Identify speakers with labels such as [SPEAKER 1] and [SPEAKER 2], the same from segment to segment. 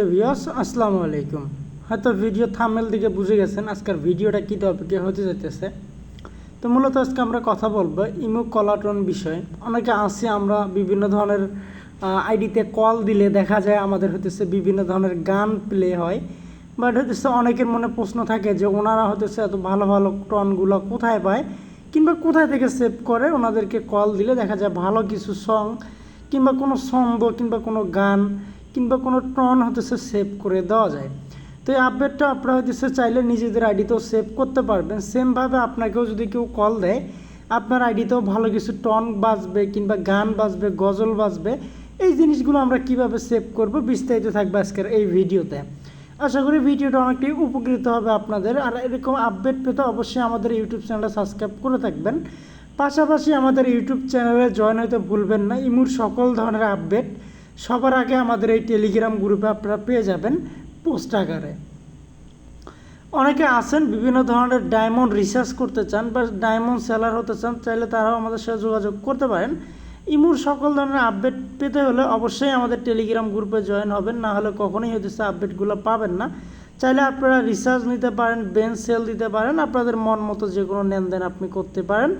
[SPEAKER 1] Viewers আসসালামু আলাইকুম। হয়তো ভিডিও থামেল দিকে বুঝে গেছেন আজকের ভিডিওটা কী টপিকে হতে যাইতেছে। তো মূলত আজকে আমরা কথা বলব ইমো কলাটন বিষয়ে। অনেকে আমরা বিভিন্ন ধরনের আইডিতে কল দিলে দেখা যায় আমাদের হতেছে বিভিন্ন ধরনের গান প্লে হয়। বাট হতেছে অনেকের মনে প্রশ্ন থাকে যে ওনারা হতেছে এত ভালো ভালো টনগুলো কোথায় পায়? কিংবা কোথায় থেকে সেভ করে? ওনাদেরকে কল দিলে দেখা যায় ভালো কিছু সং কিংবা কোনো ছন্দ কিংবা কোনো গান কিংবা কোনো টন হতেছে সেভ করে দেওয়া যায়। তো এই আপডেটটা আপনারা হতেছে চাইলে নিজেদের আইডিতেও সেভ করতে পারবেন। সেমভাবে আপনাকেও যদি কেউ কল দেয়, আপনার আইডিতেও ভালো কিছু টন বাজবে কিংবা গান বাজবে, গজল বাজবে, এই জিনিসগুলো আমরা কীভাবে সেভ করব বিস্তারিত থাকবে আজকের এই ভিডিওতে। আশা করি ভিডিওটা অনেকটাই উপকৃত হবে আপনাদের। আর এরকম আপডেট পেতে অবশ্যই আমাদের ইউটিউব চ্যানেলটা সাবস্ক্রাইব করে থাকবেন। পাশাপাশি আমাদের ইউটিউব চ্যানেলে জয়েন হতে ভুলবেন না। ইমুর সকল ধরনের আপডেট সবার আগে আমাদের এই টেলিগ্রাম গ্রুপে আপনারা পেয়ে যাবেন পোস্ট আকারে। অনেকে আছেন, বিভিন্ন ধরনের ডায়মন্ড রিসার্চ করতে চান বা ডায়মন্ড সেলার হতে চান, চাইলে তারাও আমাদের সাথে যোগাযোগ করতে পারেন। ইমুর সকল ধরনের আপডেট পেতে হলে অবশ্যই আমাদের টেলিগ্রাম গ্রুপে জয়েন হবেন, না হলে কখনোই হতেছে আপডেটগুলো পাবেন না। চাইলে আপনারা রিসার্চ নিতে পারেন বেঞ্চ সেল দিতে পারেন, আপনাদের মন মতো যে কোনো লেনদেন আপনি করতে পারেন,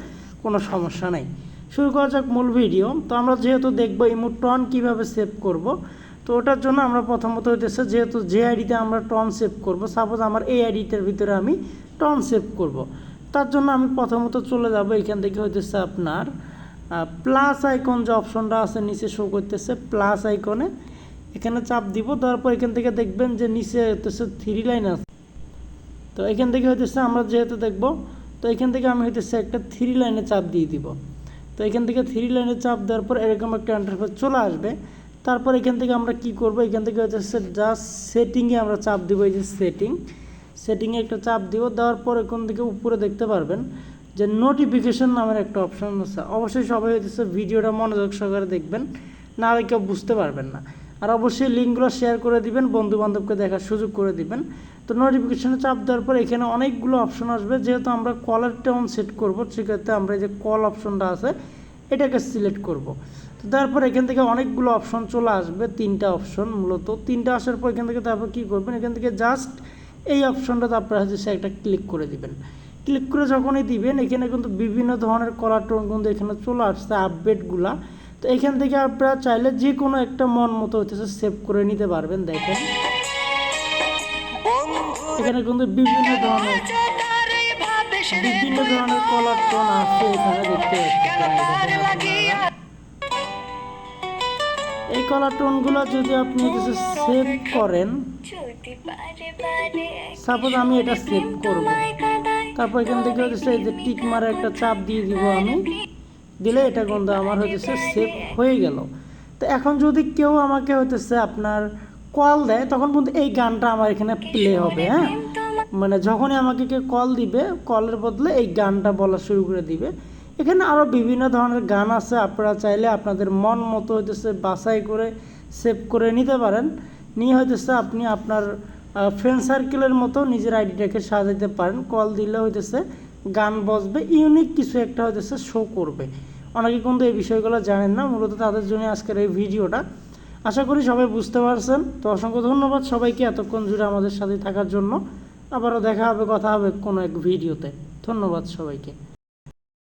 [SPEAKER 1] কোনো সমস্যা নেই। শুরু করা যাক মূল ভিডিও। তো আমরা যেহেতু দেখব ইমুর টন কীভাবে সেভ করব, তো ওটার জন্য আমরা প্রথমত হইতেছে যেহেতু যে আইডিতে আমরা টন সেভ করব সাপোজ আমার এই আইডিটার ভিতরে আমি টন সেভ করব। তার জন্য আমি প্রথমত চলে যাব এখান থেকে হইতেছে আপনার প্লাস আইকন যে অপশনটা আছে নিচে শো করতেছে প্লাস আইকনে এখানে চাপ দিব তারপর এখান থেকে দেখবেন যে নিচে হইতেছে থ্রি লাইন আছে। তো এখান থেকে হইতেছে আমরা যেহেতু দেখব, তো এখান থেকে আমি হইতেছে একটা থ্রি লাইনে চাপ দিয়ে দিব। তো এখান থেকে থ্রি লাইনে চাপ দেওয়ার পর এরকম একটা ইন্টারফেস চলে আসবে। তারপর এখান থেকে আমরা কি করব? এখান থেকে হচ্ছে জাস্ট সেটিংয়ে আমরা চাপ দিব এই যে সেটিং সেটিংয়ে একটা চাপ দিব, দেওয়ার পর এখান থেকে উপরে দেখতে পারবেন যে নোটিফিকেশন নামের একটা অপশান আছে। অবশ্যই সবাই হচ্ছে ভিডিওটা মনোযোগ সহকারে দেখবেন, না হলে কেউ বুঝতে পারবেন না। আর অবশ্যই লিঙ্কগুলো শেয়ার করে দিবেন বন্ধু বান্ধবকে দেখার সুযোগ করে দিবেন। তো নোটিফিকেশনে চাপ দেওয়ার পর এখানে অনেকগুলো অপশন আসবে। যেহেতু আমরা কলার টোন সেট করব, সেক্ষেত্রে আমরা যে কল অপশনটা আছে, এটাকে সিলেক্ট করব। তো তারপর এখান থেকে অনেকগুলো অপশন চলে আসবে, তিনটা অপশন মূলত। তিনটা আসার পর এখান থেকে তারপর কী করবেন? এখান থেকে জাস্ট এই অপশনটাতে আপনারা হচ্ছে একটা ক্লিক করে দিবেন। ক্লিক করে যখনই দিবেন, এখানে কিন্তু বিভিন্ন ধরনের কলার টোন কিন্তু এখানে চলে আসছে আপডেটগুলা তো এখান থেকে আপনারা চাইলে যে কোনো একটা মন মতো হচ্ছে সেভ করে নিতে পারবেন, দেখেন। এখানে কিন্তু বিভিন্ন ধরনের বিভিন্ন ধরনের কলার টোন আছে এখানে দেখতে এই কলার টোনগুলো যদি আপনি কিছু সেভ করেন সাপোজ আমি এটা সেভ করব। তারপর এখান থেকে হচ্ছে যে টিক মারা একটা চাপ দিয়ে দিব আমি। দিলে এটা কিন্তু আমার হচ্ছে সেভ হয়ে গেল। তো এখন যদি কেউ আমাকে হতেছে আপনার কল দেয়, তখন কিন্তু এই গানটা আমার এখানে প্লে হবে হ্যাঁ? মানে যখনই আমাকে কেউ কল দিবে, কলের বদলে এই গানটা বলা শুরু করে দিবে। এখানে আরও বিভিন্ন ধরনের গান আছে, আপনারা চাইলে আপনাদের মন মতো হইতেছে বাছাই করে সেভ করে নিতে পারেন। নিয়ে হইতেছে আপনি আপনার ফ্রেন্ড সার্কেলের মতো নিজের আইডিটাকে সাজাইতে পারেন। কল দিলে হইতেছে গান বসবে ইউনিক কিছু একটা হয়তো শো করবে। অনেকে কিন্তু এই বিষয়গুলো জানেন না, মূলত তাদের জন্য আজকের এই ভিডিওটা। আশা করি সবাই বুঝতে পারছেন। তো অসংখ্য ধন্যবাদ সবাইকে এতক্ষণ জুড়ে আমাদের সাথে থাকার জন্য। আবারও দেখা হবে, কথা হবে কোনো এক ভিডিওতে। ধন্যবাদ সবাইকে।